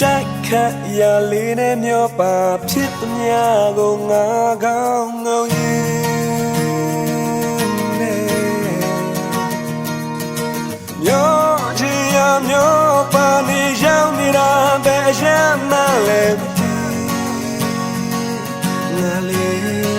တိုက်ခတ်ရလေးနဲ့မျောပါဖြစ်သမျှကိုငါကောင်းငုံရင်နဲ့မျောချင်ရမျောပါနေရောက်နေတာပဲအရမ်းမှလည်းမသိငါလေး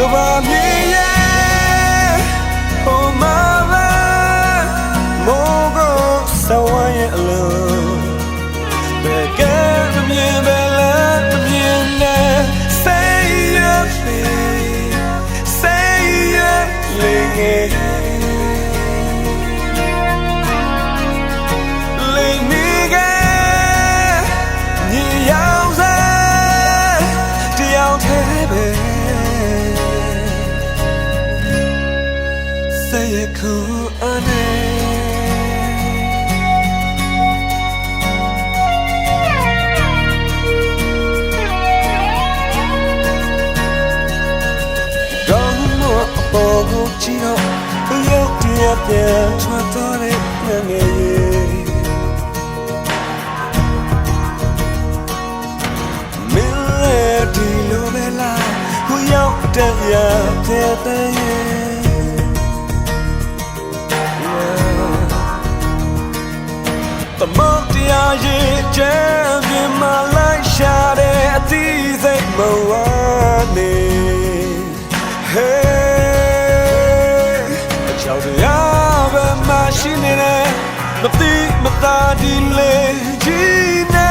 Come on, yeah, yeah. Oh, mama, mogo, so I alone. ဘယ်ကဲမမြင်ပဲလားမမြင်နဲ့ Say yes Say Say it cool ane Gone more for Chino Yo dia dia chua tore nge Melody lo bella Hu yo de ya de de The monk dia ye jam my light shine အသီးစိတ်မဝနေ Hey အချောက်တရားပဲမရှိနေတယ်မသိမသာဒီလေကြီးနေ